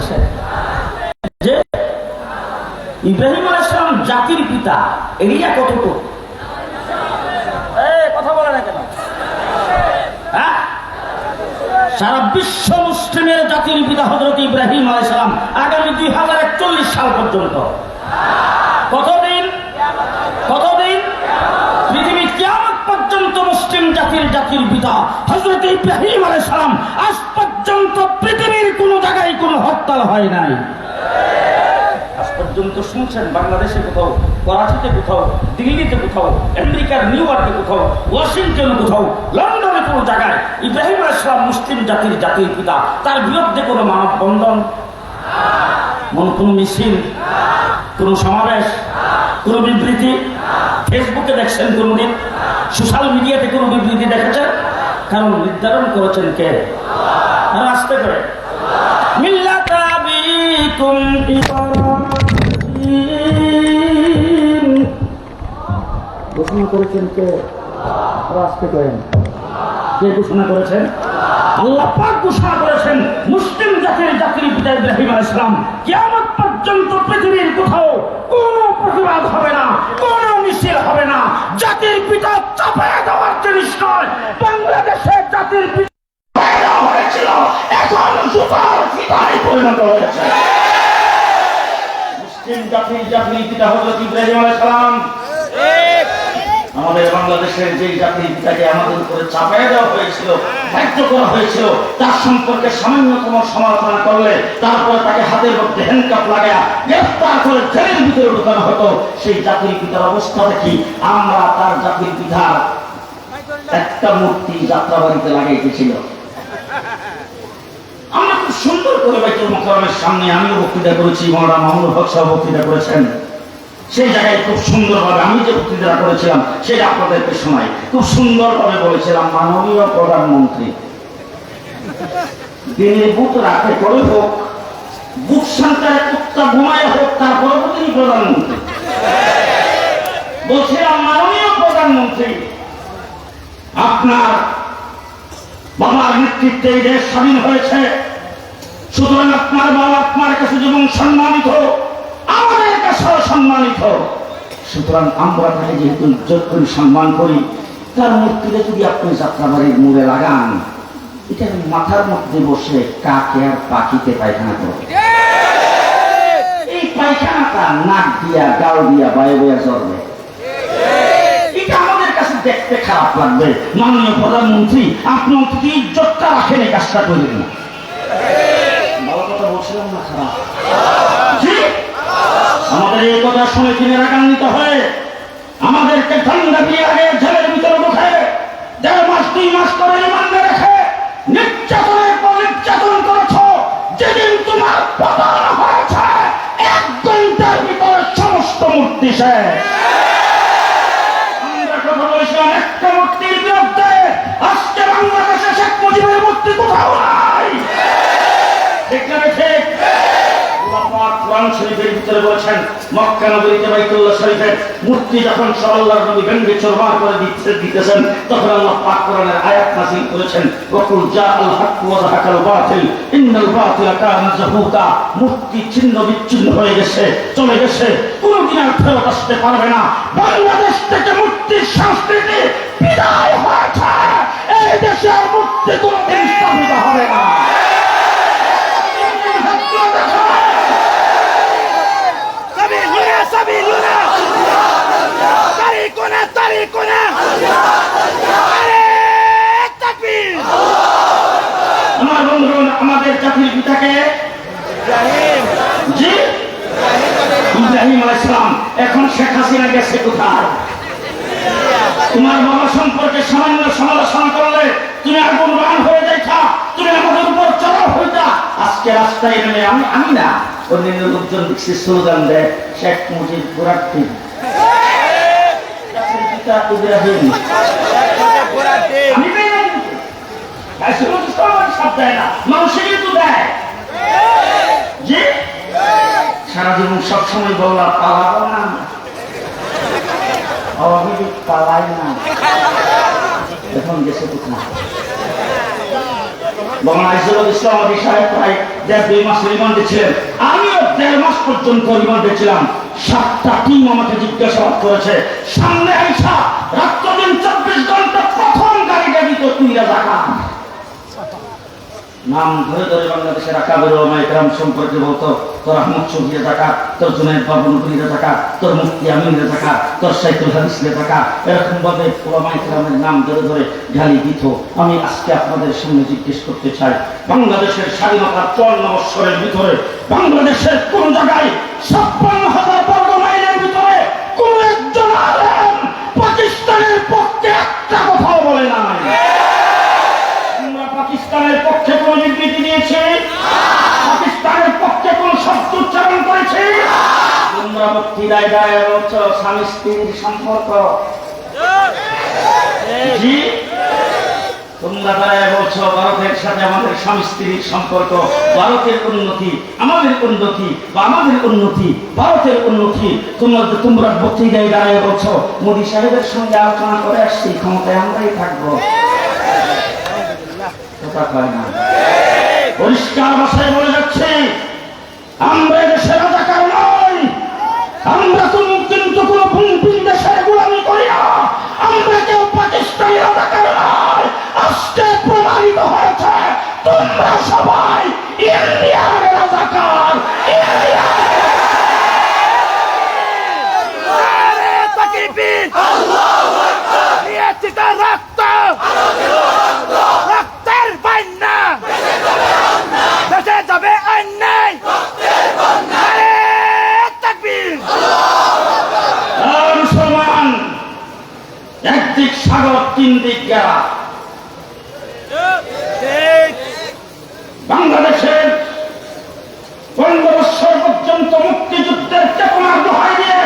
বাংলাদেশে যে ইব্রাহিম আলাইসালাম জাতির পিতা, এরিয়া কতটুকু? কথা বলে না হ্যাঁ? সারা বিশ্ব মুসলিমের জাতির পিতা হজরত ইব্রাহিম আলাইসালাম আগামী দুই হাজার একচল্লিশ সাল পর্যন্ত। কতদিন কতদিন পৃথিবী কিয়ামত পর্যন্ত মুসলিম জাতির জাতির পিতা হজরত ইব্রাহিম আলাইসালাম আজ পর্যন্ত পৃথিবীর কোন জায়গায় কোনো হরতাল হয় নাই। আজ পর্যন্ত শুনছেন, বাংলাদেশে কোথাও, করাচিতে কোথাও, দিল্লিতে কোথাও, আমেরিকার নিউ ইয়র্কে কোথাও, ওয়াশিংটনে কোথাও, লন্ডনে কোনো জায়গায় ইব্রাহিম আলাইসালাম মুসলিম জাতির জাতির পিতা, তার বিরুদ্ধে কোনো মানববন্ধন মন কোনো মিছিল, কোনো সমাবেশ, কোনো বিবৃতি ফেসবুকে দেখছেন কোনোদিন সোশ্যাল মিডিয়াতে কোনো বিবৃতি দেখেছেন কারণ নির্ধারণ করেছেন কে? আসতে করে ঘোষণা করেছেন কে? আসতে কে ঘোষণা করেছেন? মুসলিম কিয়ামত পর্যন্ত পৃথিবীর কোথাও কোনো প্রতিবাদ হবে না, কোনো মিছিল হবে না। জাতির পিতা চাপায় দেওয়ার জিনিস নয় বাংলাদেশের জাতির পিতা হয়েছিল এখন জুতার ফিতায় পরিণত হয়েছে মুসলিম জাতির জাতির পিতা হজরত ইব্রাহিম আলাইহিস সালাম। আমাদের বাংলাদেশের যে জাতির পিতাকে আমাদের উপরে চাপাই দেওয়া হয়েছিল ত্যায্য করা হয়েছিল, তার সম্পর্কে সামান্যতম সমালোচনা করলে তারপরে তাকে হাতের মধ্যে হ্যান্ডকাপ লাগায় গ্রেফতার করে জেলের ভিতরে ঢুকানো হতো। সেই জাতির পিতার অবস্থা দেখি, আমরা তার জাতির পিতার একটা মূর্তি যাত্রা যাত্রাবাড়িতে লাগাইতেছিল। আমরা খুব সুন্দর করে বাইতুল মোকারমের সামনে আমিও বক্তৃতা করেছি, মৌলানা মাহমুদ হক সাহেব বক্তৃতা করেছেন। সেই জায়গায় খুব সুন্দরভাবে আমি যে বক্তৃতা করেছিলাম, সেটা আপনাদেরকে শোনাই। খুব সুন্দরভাবে বলেছিলাম, মাননীয় প্রধানমন্ত্রী দিনের বুথ রাতে করে হোক বুথ সন্তানের কুত্তা ঘুমায় হোক, তারপরে তিনি প্রধানমন্ত্রী। বলছিলাম, মাননীয় প্রধানমন্ত্রী, আপনার বাবার নেতৃত্বে এই দেশ স্বাধীন হয়েছে। সুতরাং আপনার বাবা আপনার কাছে যেমন সম্মানিত কাছেও সম্মানিত। সুতরাং আমরা তাকে যেহেতু ইজ্জত করি, সম্মান করি, তার মূর্তিতে যদি আপনি যাত্রাবাড়ির মোড়ে লাগান, এটা মাথার মধ্যে বসে কাকে আর পাখিতে পায়খানা করবে? এই পায়খানাটা নাক দিয়া গাল দিয়া, বায়ে বয়ে জ্বরবে এটা আমাদের কাছে দেখতে খারাপ লাগবে। মাননীয় প্রধানমন্ত্রী, আপনি অন্তত ইজ্জতটা রাখেন এই কাজটা করলেন না। ভালো কথা বলছিলাম না, খারাপ? আমাদের এই কথা শুনে তিনি রাগান্বিত হয়ে আমাদেরকে ঠান্ডা দিয়ে আগে ঝেলের ভিতরে ঢুকে, দেড় মাস, দুই মাস করে রিমান্ডে রেখে নির্যাতনের পর নির্যাতন করেছ, যেদিন তোমার পতন হয়েছে, এক ঘণ্টার ভিতরে সমস্ত মূর্তি শেষ আমরা কথা বলেছিলাম একটা মূর্তির বিরুদ্ধে আজকে বাংলাদেশে শেখ মুজিবের মূর্তি কোথাও নাই ঠিক না ঠিক আল্লাহ পাক কোরআন ভিতরে বলেছেন, মক্কা নগরীতে বাইতুল্লাহ শরীফের মূর্তি যখন সব আল্লাহর নবী ভেঙ্গে চোরমার করে দিতে দিতেছেন, তখন আল্লাহ পাক কোরআনের আয়াত নাযিল করেছেন, ওয়াকুল জাআল হক ওয়া যাহাকাল বাতিল, ইন্নাল বাতিলা কানা যাহুকা মূর্তি ছিন্ন বিচ্ছিন্ন হয়ে গেছে, চলে গেছে, কোনদিন আর ফেরত আসতে পারবে না। বাংলাদেশ থেকে মূর্তির সংস্কৃতি বিদায় হয়েছে। এই দেশে আর মূর্তি কোনদিন স্থাপিত হবে না। আমাদের জাতির পিতাকে জি? ইব্রাহিম আলাইসালাম এখন শেখ হাসিনা গেছে কোথায়? তোমার বাবা সম্পর্কে সামান্য সমালোচনা করলে তুমি আগুন হয়ে দেখা তুমি আমাদের উপর চড়া হয়ে যা আজকে রাস্তায় নেমে আমি আমি না। অন্যান্য লোকজন দেখছি স্লোগান দেয়, শেখ মুজিব সারা জীবন সবসময় বললা পালাবো না। পালাই না। এখন গেছে কোথায় প্রায় দুই মাস রিমান্ডে ছিলেন। আমিও দেড় মাস পর্যন্ত রিমান্ডে ছিলাম। সাতটা টিম আমাকে জিজ্ঞাসাবাদ করেছে, সামনে আইসা রাত্র দিন চব্বিশ ঘণ্টা প্রথম দিত তুই রাখা নাম ধরে ধরে বাংলাদেশের আকাবের ওলামায়ে সম্পর্কে বলতো, তোর আহমদ শফিরে থাকা, তোর জুনাইদ বাবু নবীরে থাকা, তোর মুফতি আমিরে থাকা, তোর সাইকুল হাদিসরে থাকা এরকম ভাবে ওলামায়ে নাম ধরে ধরে গালি দিত। আমি আজকে আপনাদের সামনে জিজ্ঞেস করতে চাই, বাংলাদেশের স্বাধীনতার চুয়ান্ন বৎসরের ভিতরে, বাংলাদেশের কোন জায়গায় ছাপ্পান্ন হাজার বর্গ মাইলের ভিতরে কোন একজন পাকিস্তানের পক্ষে একটা কথাও বলে নাই স্ত্রীর সম্পর্ক। ভারতের আমাদের স্বামী স্ত্রীর সম্পর্ক, ভারতের উন্নতি, আমাদের উন্নতি আমাদের উন্নতি, ভারতের উন্নতি। তোমরা তোমরা বক্তৃতায় দাঁড়ায় বলছো, মোদী সাহেবের সঙ্গে আলোচনা করে আসছি, ক্ষমতায় আমরাই থাকব। পরিষ্কার ভাষায় বলে যাচ্ছে, আমরা দেশের আমরা কোন কিন্তু কোন ভিন দেশের গোলামি করি না। আমরা কেউ পাকিস্তানি রাজাকার নয়। আজকে প্রমাণিত হয়েছে তোমরা সবাই ইন্ডিয়ার রাজাকার। রক্ত রক্তের বন্যা। দেশে যাবে অন্যায় নারে তাকবীর আর মুসলমান একদিক সাগর তিন দিক ঠিক বাংলাদেশের পনেরো বৎসর পর্যন্ত মুক্তিযুদ্ধের চেতনার দোহাই দিয়ে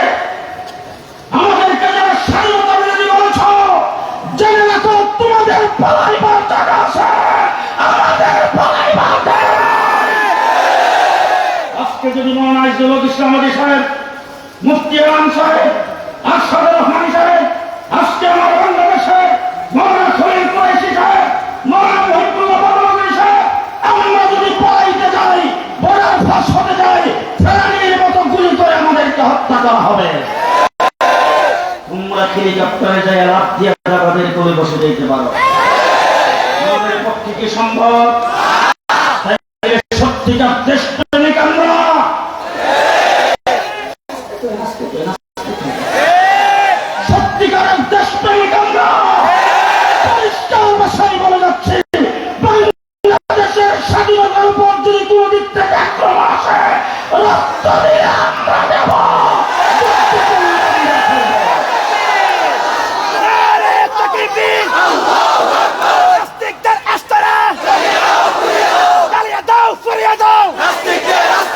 আমাদেরকে যারা স্বাধীনতা বিরোধী বলছ, জেনে রাখো, তোমাদের পালাইবার জায়গা আছে। আমাদের পালাইবার আজকে যদি জলক ইসলাম সাহেব, মুফতি আলম সাহেব আসাদ রহমান সাহেব আজকে আমার বাংলাদেশের মৌলানা খলিল কুরাইশি সাহেব মৌলানা মহিবুল্লাহ বাবুল সাহেব আমরা যদি পালাইতে যাই বর্ডার ফাঁস হতে যাই ফেরানির মতো গুলি করে আমাদেরকে হত্যা করা হবে তোমরা হেলিকপ্টারে যায় লাভ দিয়ে আমাদের করে বসে যেতে পারো। আমাদের পক্ষে কি সম্ভব? সত্যিকার দেশপ্রেমিক আমরা সত্যিকারের দেশপ্রেমিক আমরা পরিষ্কার ভাষায় বলে যাচ্ছে বাংলাদেশের স্বাধীনতার উপর যদি কোনো দিক থেকে আক্রমণ আসে রক্ত দিয়ে আমরা দেব নারে তাকবীর নাস্তিকদের আস্তানা জ্বালিয়ে দাও সরিয়ে দাও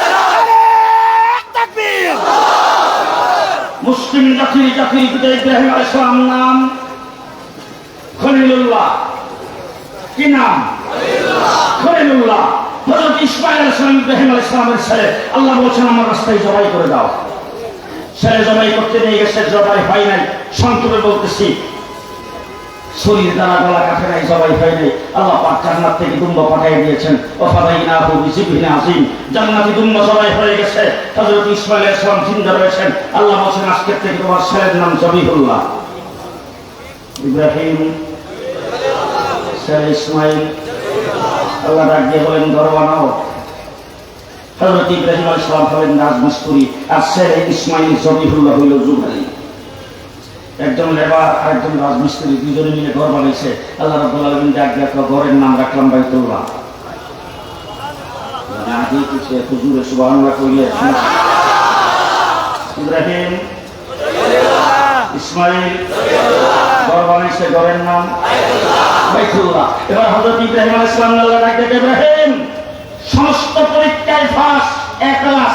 নারে তাকবীর মুসলিম জাতির জাতির পিতা ইব্রাহিম আলাইসালাম নাম খলিলুল্লাহ। কি নাম? খলিলুল্লাহ। হজরত ইসমাইল ইব্রাহিম ছেলে। আল্লাহ বলছেন আমার রাস্তায় জবাই করে দাও। ছেলে জবাই করতে নিয়ে গেছে জবাই হয় নাই। সংক্ষেপে বলতেছি শরীর দ্বারা গলা কাটে নাই জবাই হয় নাই। আল্লাহ পাক জান্নাত থেকে দুম্বা পাঠিয়ে দিয়েছেন। ওয়াফাদাইনাহু বিজিবিন আযীম। জান্নাতি দুম্বা জবাই হয়ে গেছে। হযরত ইসমাইল আলাইহিস সালাম জিন্দা রয়েছেন। আল্লাহ বলছেন, আজকে থেকে তোমার ছেলের নাম জবিহুল্লাহ। ইব্রাহিম, ছেলে ইসমাইল, আল্লাহ ডাক দিয়ে বলেন, ঘর বানাও। হযরত ইব্রাহিম আলাইহিস সালাম হলেন রাজমিস্ত্রি। আর ছেলে ইসমাইল জবিহুল্লাহ হইল জুবাইর। একজন লেবার আর একজন রাজমিস্ত্রি, দুজনে মিলে ঘর বানাইছে। আল্লাহ রাব্বুল আলামিন ডাক একটা ঘরের নাম রাখলাম বাইতুল্লাহ। ইব্রাহিম, ইসমাইল, ঘর বানাইছে, ঘরের নাম এবার সমস্ত পরীক্ষায় ফার্স্ট এক ক্লাস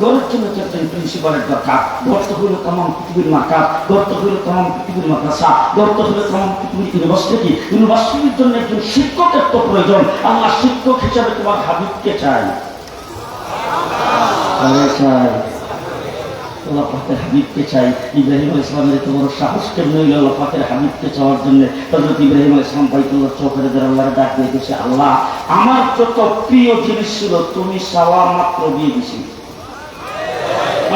গড়ের জন্য প্রিন্সিপালের দরকার। হইল পৃথিবীর হইল পৃথিবীর মাদ্রাসা। হইল পৃথিবীর ইউনিভার্সিটি ইউনিভার্সিটির জন্য একজন শিক্ষকের তো প্রয়োজন। আল্লাহ শিক্ষক হিসাবে তোমার হাবিবকে চাই। হাবিবকে চাই। ইব্রাহিম আল ইসলামের সাহস হাবিবকে চাওয়ার জন্য? ইব্রাহিম আল ইসলাম বাইতুল্লাহ চৌকারে আল্লাহর ডাক দিয়েছে আল্লাহ, আমার যত প্রিয় জিনিস ছিল, তুমি চাওয়া মাত্র দিয়ে দিছি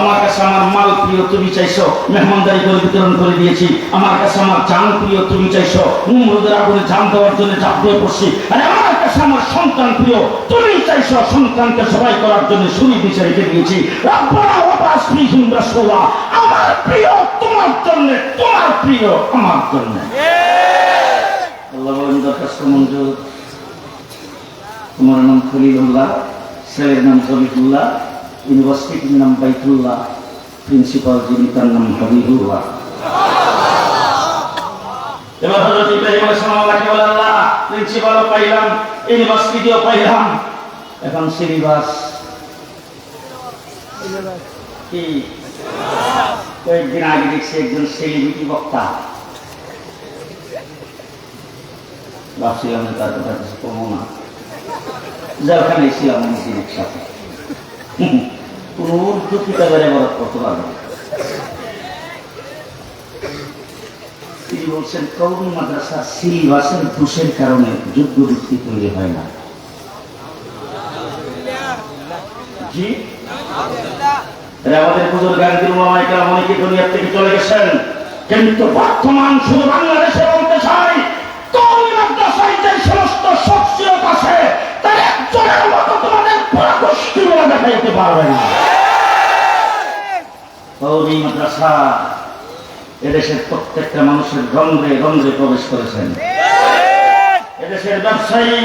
আমার কাছে আমার মাল প্রিয় তুমি চাইছো মেহমানদারি করে বিতরণ করে দিয়েছি। আমার কাছে আমার জান প্রিয় তুমি চাইছো, উমরদের আগুনে জান দেওয়ার জন্য চাপ দিয়ে পড়ছি। আরে আমার কাছে আমার সন্তান প্রিয় তুমি চাইছো, সন্তানকে সবাই করার জন্য শুনি দিছে রেখে দিয়েছি। আমার প্রিয় তোমার জন্য, তোমার প্রিয় আমার জন্য। তোমার নাম খলিলুল্লাহ, ছেলের নাম জবিহুল্লাহ ইউনিভার্সিটির নাম বাইতুল্লাহ প্রিন্সিপাল যিনি তার নাম হাবিবুল্লাহ এবার হজরত ইব্রাহিম আলাইহিস সালাম আল্লাহকে বলে আল্লাহ প্রিন্সিপালও পাইলাম ইউনিভার্সিটিও পাইলাম। এখন সিলেবাস কি? কয়েকদিন আগে দেখছি একজন সেলিব্রিটি বক্তা। ভাবছিলাম তার কথা কিছু কমো না। যা ওখানে ছিলাম একসাথে। আমাদের পুজোর অনেকে দুনিয়ার থেকে চলে গেছেন কিন্তু বর্তমান শুধু বাংলাদেশে বলতে চাই কৌমি মাদ্রাসায় যে সমস্ত শখসিয়ত আছে তার একজনের মতো তোমাদের পুরো গোষ্ঠী বলে দেখাইতে পারবে না কৌমি মাদ্রাসা এদেশের প্রত্যেকটা মানুষের রন্ধ্রে রন্ধ্রে প্রবেশ করেছেন। এদেশের ব্যবসায়ী,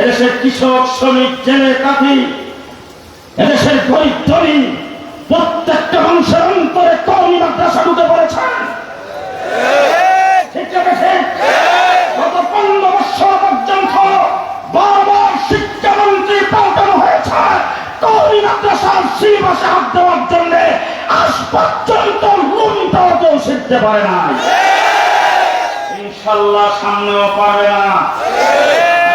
এদেশের কৃষক, শ্রমিক, জেলে কাঠি এদেশের গরিব, ধনী, প্রত্যেকটা মানুষের অন্তরে কৌমি মাদ্রাসা ঢুকে পড়েছেন শিক্ষামন্ত্রী পাল্টানো হয়েছে। কৌমি মাদ্রাসার সিলেবাসে হাত দেওয়ার জন্য আজ পর্যন্ত লুমটাও কেউ শিখতে পারে না ইনশাল্লাহ সামনেও পারবে না।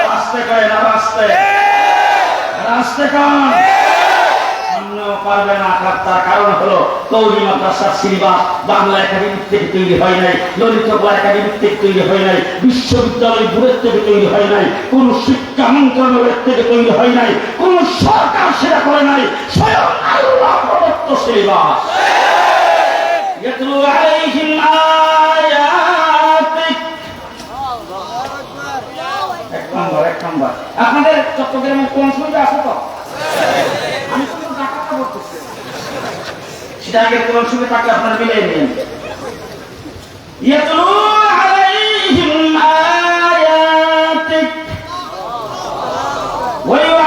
রাস্তে কয় না রাস্তে রাস্তে কান তার- হয় নাই বিশ্ববিদ্যালয় বোর্ডের থেকে হয় নাই, কোন শিক্ষা মন্ত্রণালয়ের থেকে তৈরি হয় নাই, কোন সরকার সেটা করে নাই, স্বয়ং সত্য সেই বাস আপনাদের চট্টগ্রামে কোন সুবিধা আছে তো? আমি শুধু টাকা সেটা আগে কোন সুবিধা টাকা আপনারা মিলিয়ে নিন। আলাইহিম আয়াতিক ওয়া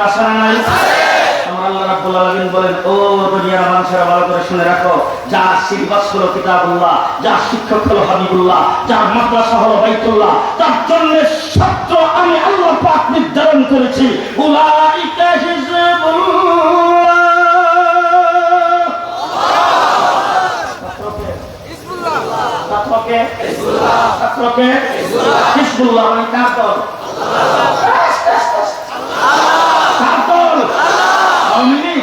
দরকার নাই? তার জন্য আমি নির্ধারণ করেছি। উলাইকা হিজবুল্লাহ। ছাত্রকে? মানে দল আওয়ামী লীগ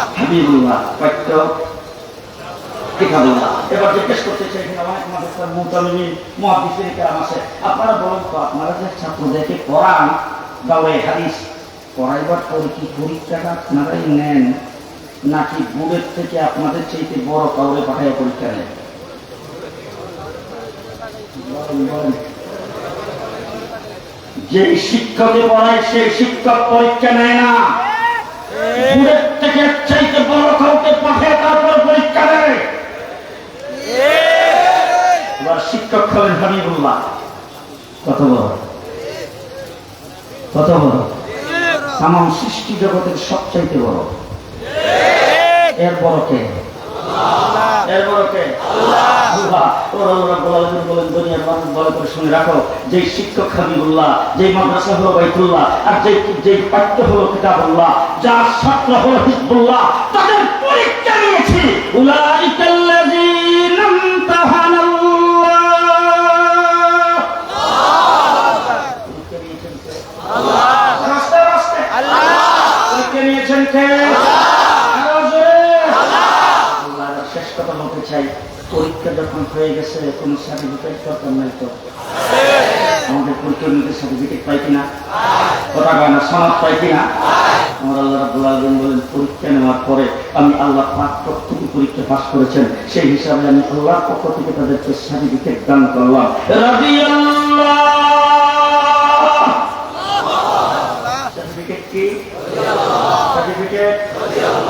হাবিবুল্লাহ এবার জিজ্ঞেস করতে মুতালিমি আছে আপনারা বলুন তো আপনারা যে ছাত্রদেরকে পড়ান গাওয়ে হাদিস পড়াইবার পরে কি পরীক্ষাটা আপনারাই নেন নাকি বুড়ের থেকে আপনাদের চাইতে বড় কাউরে পাঠায় পরীক্ষা নেন। যে শিক্ষকে পড়ায় সেই শিক্ষক পরীক্ষা নেয় না। থেকে চাইতে বড় কাউকে পাঠায় তারপর পরীক্ষা দেয়। শিক্ষক হলেন হাবিবুল্লাহ। কত বড়? কত বড়? তাম সৃষ্টি জগতের সবচাইতে বড়। এর বড় কে? এর বড় কে? আল্লাহ। দুনিয়ার মানুষ বলে করে শুনে রাখো যে শিক্ষক হাবিবুল্লাহ যে মাদ্রাসা হলো বাইতুল্লাহ আর যে যে পাঠ্য হলো কিতাবুল্লাহ যার ছাত্র হলো হিজবুল্লাহ তাদের পরীক্ষা নিয়েছি। উলাইকাল্লাযীনা ইমতাহানাল্লাহ। পরীক্ষা নিয়েছেন কে? রাস্তে রাস্তে পরীক্ষা নিয়েছেন কে আরও জোরে। আল্লাহর শেষ কথা বলতে চাই পরীক্ষা যখন হয়ে গেছে কোনো সার্টিফিকেট দরকার নাই তো? আমাদের পরীক্ষা সার্টিফিকেট পাই কিনা? কথা পাই কিনা? আমার আল্লাহ রাব্বুল আলামিন বলেন পরীক্ষা নেওয়ার পরে আমি আল্লাহ পাক কতটুকু পরীক্ষা পাস করেছেন। সেই হিসাবে আমি আল্লাহর পক্ষ থেকে তাদেরকে সার্টিফিকেট দান করলাম। সার্টিফিকেট কি? সার্টিফিকেট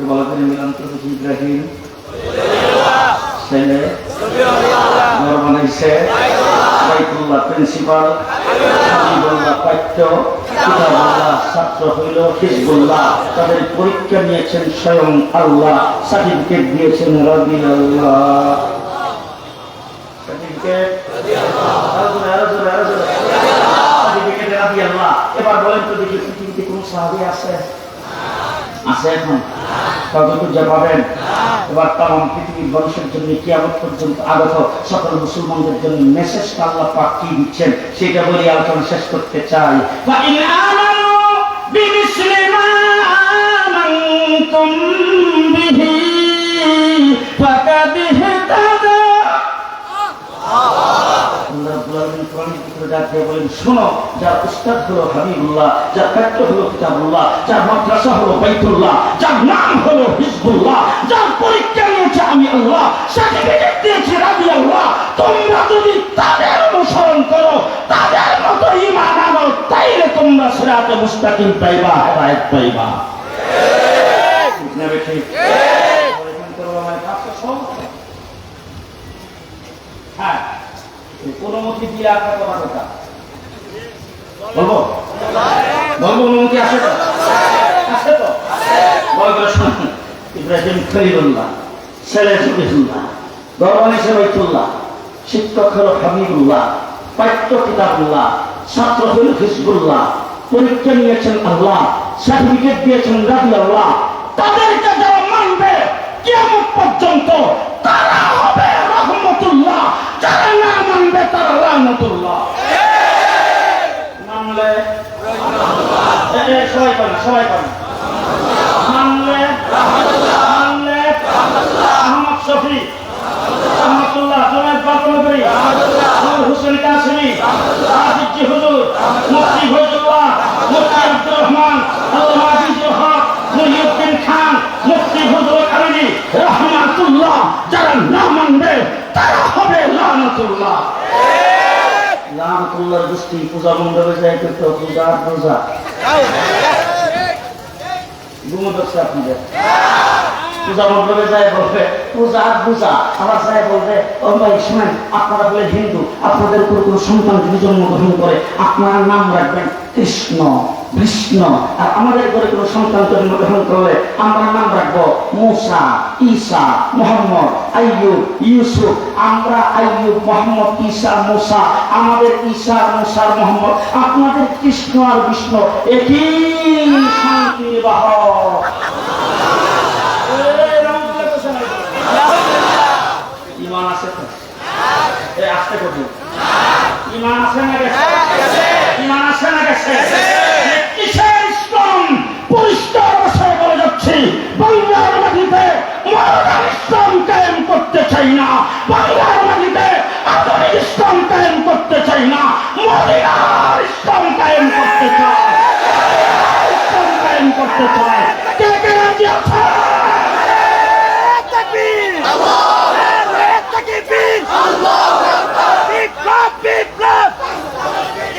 একটু বলা করে মিলান তো ইব্রাহিম ছেলে পাঠ্য, কিতাবুল্লাহ ছাত্র হইল হিজবুল্লাহ। তাদের পরীক্ষা নিয়েছেন স্বয়ং আল্লাহ, সার্টিফিকেট দিয়েছেন রবি আল্লাহ সার্টিফিকেট। সার্টিফিকেট এবার বলেন তো দেখি পৃথিবীতে কোন সাহাবি আছে? আছে এখন কতটুকু যা পাবেন এবার তাম পৃথিবীর মানুষের জন্য কিয়ামত পর্যন্ত আগত সকল মুসলমানদের জন্য মেসেজ আল্লাহ পাক কি দিচ্ছেন সেটা বলে আলোচনা শেষ করতে চাই فَإِنْ آمَنُوا بِمِثْلِ مَا آمَنْتُمْ بِهِ فَقَدِ আল্লাহ রাব্বুল আলামিন কোরআনের ভিতরে ডাক দিয়ে বলেন শোনো যার উস্তাদ হলো হাবিবুল্লাহ যার কাট্য হলো কিতাবুল্লাহ যার মাদ্রাসা হলো বাইতুল্লাহ যার নাম হলো হিজবুল্লাহ যার পরীক্ষা নিয়েছে আমি আল্লাহ সার্টিফিকেট দিয়েছি রাবি আল্লাহ তোমরা যদি তাদের অনুসরণ করো তাদের মতো ইমান আনো তাইলে তোমরা সিরাতে মুস্তাকিম পাইবা হেদায়েত পাইবা। ঠিক। কোন মতি দিয়ে আপনার কথা কথা বলব? বলব অনুমতি আছে তো? আছে তো? বল করে শুনুন ইব্রাহিম খলিলুল্লাহ, ছেলে জবিহুল্লাহ গরবানি সেবাইতুল্লাহ শিক্ষক হলো হাবিবুল্লাহ, পাঠ্য কিতাবুল্লাহ, ছাত্র হল হিজবুল্লাহ, পরীক্ষা নিয়েছেন আল্লাহ, সার্টিফিকেট দিয়েছেন রাবি আল্লাহ। তাদেরকে যারা মানবে কেমন পর্যন্ত তারা না মানবে তারা রহমতুল্লাহ এ, সবাই পান সবাই পান মানলে মানলে আহমদ শফি। রহমতুল্লাহ হোসেন কাসেমি। আজিজি হুজুর মুফতি ফয়জুল্লাহ মুফতি আব্দুর রহমান আল্লামা আজিজুল যারা না মানবে, তারা হবে লানাতুল্লাহ। লানাতুল্লাহর গোষ্ঠী পূজা মণ্ডপে যায়, কিন্তু পূজা পূজা। ঘুমো দেখছে আপনাদের। পূজা মণ্ডপে যায়, বলবে, পূজা পূজা। আবার যায়, বলবে, ও ভাই, শোনেন, আপনারা বলে হিন্দু, আপনাদের উপর কোনো সন্তান যদি জন্মগ্রহণ করে, আপনারা নাম রাখবেন কৃষ্ণ। কৃষ্ণ। আর আমাদের ঘরে কোনো সন্তান জন্মগ্রহণ করলে আমরা নাম রাখব মুসা, ঈসা, মোহাম্মদ, আইয়ুব, ইউসুফ। আমরা আইয়ুব, মোহাম্মদ, ঈসা, মুসা, আমাদের ঈসা, মুসা, মোহাম্মদ। আপনাদের কৃষ্ণ আর বিষ্ণু একই শান্তির বাহক ইমান আছে তো? আসতে কবি ইমান আছে না গেছে? ইমান আছে না গেছে? পরিষ্কার ভাষায় বলে যাচ্ছি। বাংলার মাটিতে মডার্ন ইসলাম কায়েম করতে চাই না। বাংলার মাটিতে আধুনিক ইসলাম কায়েম করতে চাই না। মদিনার ইসলাম কায়েম করতে চাই। ইসলাম কায়েম করতে চাই। কে কে রাজি আছে?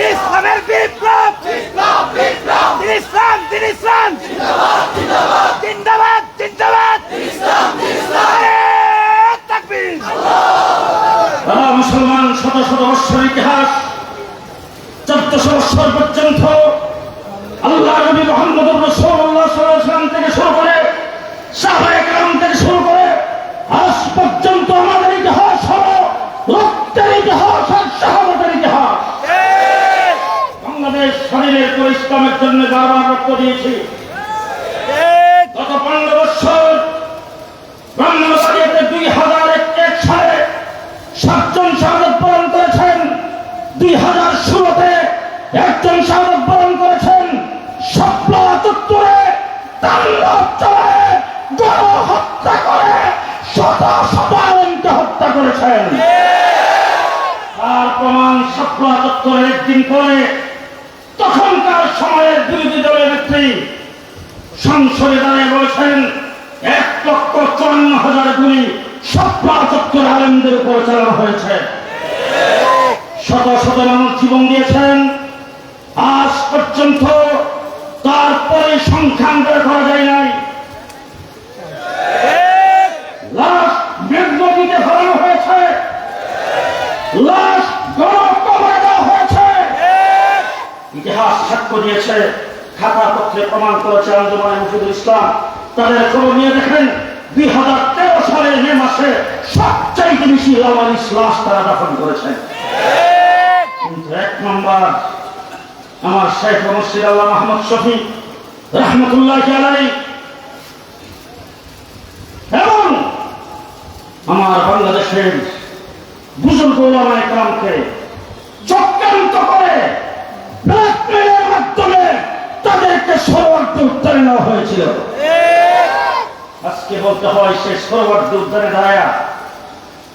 ইসলামের বিপ্লব। দিন ইসলাম তিনি ইসলাম। জিন্দাবাদ জিন্দাবাদ। তারা মুসলমান শত শত বৎসর ইতিহাস চোদ্দশো বৎসর পর্যন্ত আল্লাহ নবী মোহাম্মদ রসুল্লাহ সাল্লাম থেকে শুরু করে সাহাবায়ে কেরাম থেকে শুরু করে আজ পর্যন্ত আমাদের ইতিহাস হলো রক্তের ইতিহাস আর শাহাদাতের ইতিহাস বাংলাদেশ পরিশ্রমের জন্য বারবার রক্ত দিয়েছি গত পনেরো বছর ব্রহ্মবাড়িয়াতে দুই হাজার এক সালে সাতজন শাহাদত বরণ করেছেন দুই হাজার ষোলোতে একজন শাহাদত বরণ করেছেন সপ্লা চত্বরে তাণ্ডব চালায় গণহত্যা করে শত শত আলমকে হত্যা করেছেন তার প্রমাণ সপ্লা চত্বরে একদিন পরে তখনকার সময়ের বিরোধী দলের নেত্রী সংসদে দাঁড়িয়ে বলেছেন এক লক্ষ চুয়ান্ন হাজার গুলি সপ্লা চত্বর আলেমদের উপর চালানো হয়েছে শত শত মানুষ জীবন দিয়েছেন আজ পর্যন্ত তারপরে সংখ্যান বের করা যায় নাই লাশ মেঘনদীতে ধরানো হয়েছে লাশ গণকবরে দেওয়া হয়েছে। ইতিহাস সাক্ষ্য দিয়েছে খাতা পত্রে প্রমাণ করেছে আঞ্জুমান মুফিদুল ইসলাম। তাদের খবর নিয়ে দেখেন, দুই হাজার তেরো সালের মে মাসে সবচাইতে বেশি লাওয়ারিস লাশ তারা দাফন করেছেন কিন্তু এক নম্বর, আমার শেখ মুর্শিদ আল্লাহ মাহমুদ শফি রহমতুল্লাহ আলাই এবং আমার বাংলাদেশের বুজুর্গ চক্রান্ত করে মাধ্যমে তাদেরকে সরবর্তী উত্তরে নেওয়া হয়েছিল। আজকে বলতে হয়, সে সরবর্তী উত্তরে দাঁড়ায়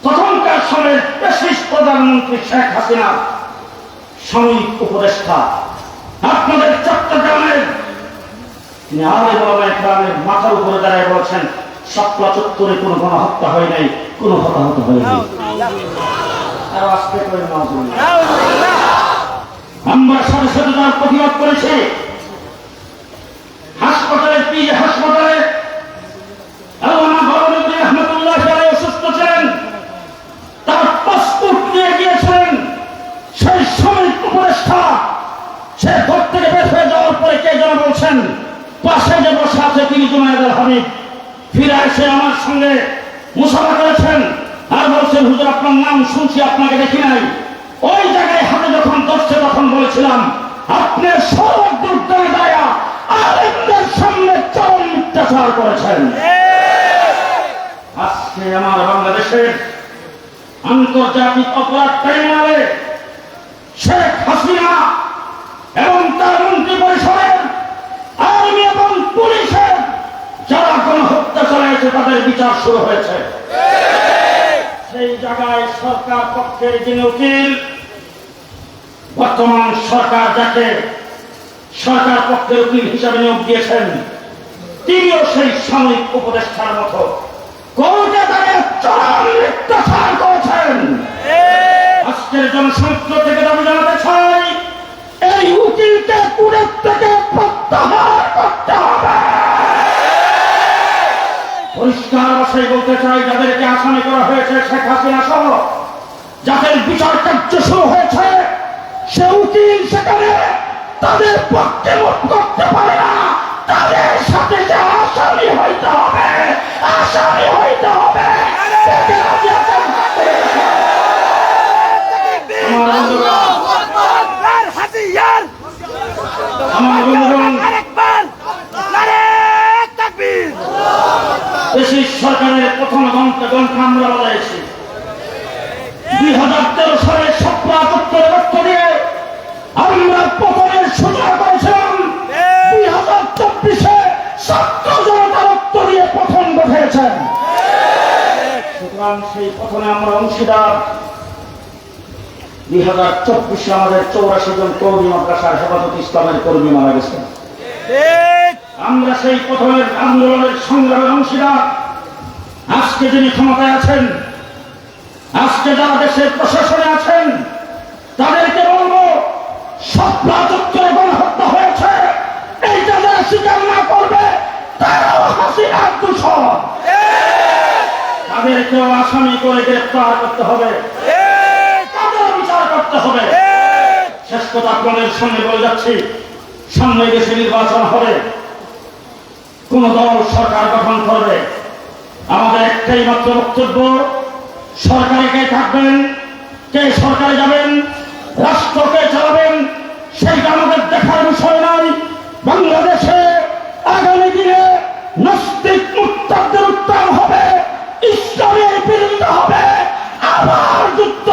তখনকার সময়ের বিশেষ প্রধানমন্ত্রী শেখ হাসিনা, সাময়িক উপদেষ্টা, আপনাদের চট্টগ্রামের তিনি ওলামা একরামের মাথার উপরে দাঁড়ায় বলছেন সাপলা চত্বরে কোনো গণহত্যা হয় নাই। কোনো হতাহত হয় আর আজকে করে আমরা সাথে প্রতিবাদ করেছি। হাসপাতালে পিজে হাসপাতালে সেই উপদেষ্টা সে ঘর থেকে বের হয়ে যাওয়ার পরে কে যেন বলছেন পাশে যে বসে আছে তিনি জুনায়দুল হাবিব ফিরে এসে আমার সঙ্গে মুসাফা করেছেন। আর বলছেন, হুজুর, আপনার নাম শুনছি, আপনাকে দেখি নাই। ওই জায়গায় হাতে যখন ধরছে তখন বলেছিলাম, আপনি আলেমদের সামনে চরম করেছেন। আজকে আমার বাংলাদেশের আন্তর্জাতিক অপরাধ ট্রাইব্যুনালে শেখ হাসিনা এবং তার গণহত্যা তাদের বিচার শুরু হয়েছে। সেই জায়গায় সরকার পক্ষের যিনি উকিল, বর্তমান সরকার যাকে সরকার পক্ষের উকিল হিসাবে নিয়োগ দিয়েছেন, তিনিও সেই সাময়িক উপদেষ্টার মতো জনসমুদ্র থেকে দাবি জানাতে চাই, এই উকিলকে কুড়ের থেকে প্রত্যাহার করতে হবে। ভাষায় বলতে চাই যাদেরকে আসামি করা হয়েছে শেখ হাসিনা সহ যাদের বিচার কার্য শুরু হয়েছে সে উকিল সেখানে তাদের পক্ষে মত করতে পারে না তাদের সাথে যে আসামি হইতে হবে আসামি হইতে হবে? আমার বন্ধুগণ, আর হাতিয়ার আমার বন্ধুগণ আরেকবার নারে তাকবীর সরকারের প্রথম ঘণ্টা আমরা দুই হাজার তেরো দিয়ে আমরা প্রথমে সূচনা করেছিলাম। দুই হাজার চব্বিশে রক্ত দিয়ে সুতরাং সেই আমরা অংশীদার। দুই হাজার চব্বিশে আমাদের চৌরাশি জন কর্মী মাদ্রাসার হেফাজত ইসলামের কর্মী মারা গেছেন। আমরা সেই প্রথমের আন্দোলনের সংগ্রামের অংশীদার। আজকে যিনি ক্ষমতায় আছেন, আজকে যারা দেশের প্রশাসনে আছেন, তাদেরকে বলব চত্বরে গণহত্যা হয়েছে। এইটা যারা স্বীকার না করবে, তারাও হাসিনার তাদেরকেও আসামি করে গ্রেপ্তার করতে হবে। তাদের বিচার করতে হবে। শেষ কথা আপনাদের সামনে বলে যাচ্ছি। সামনে দেশে নির্বাচন হবে। কোন দল সরকার গঠন করবে। আমাদের একটাই মাত্র বক্তব্য, সরকারে কে থাকবেন, কে সরকারে যাবেন, রাষ্ট্রকে চালাবেন সেইটা আমাদের দেখার বিষয় নাই। বাংলাদেশে আগামী দিনে নাস্তিক মুক্তাদের উত্থান হবে, ইসলামের বিরুদ্ধে হবে, আবার যুদ্ধ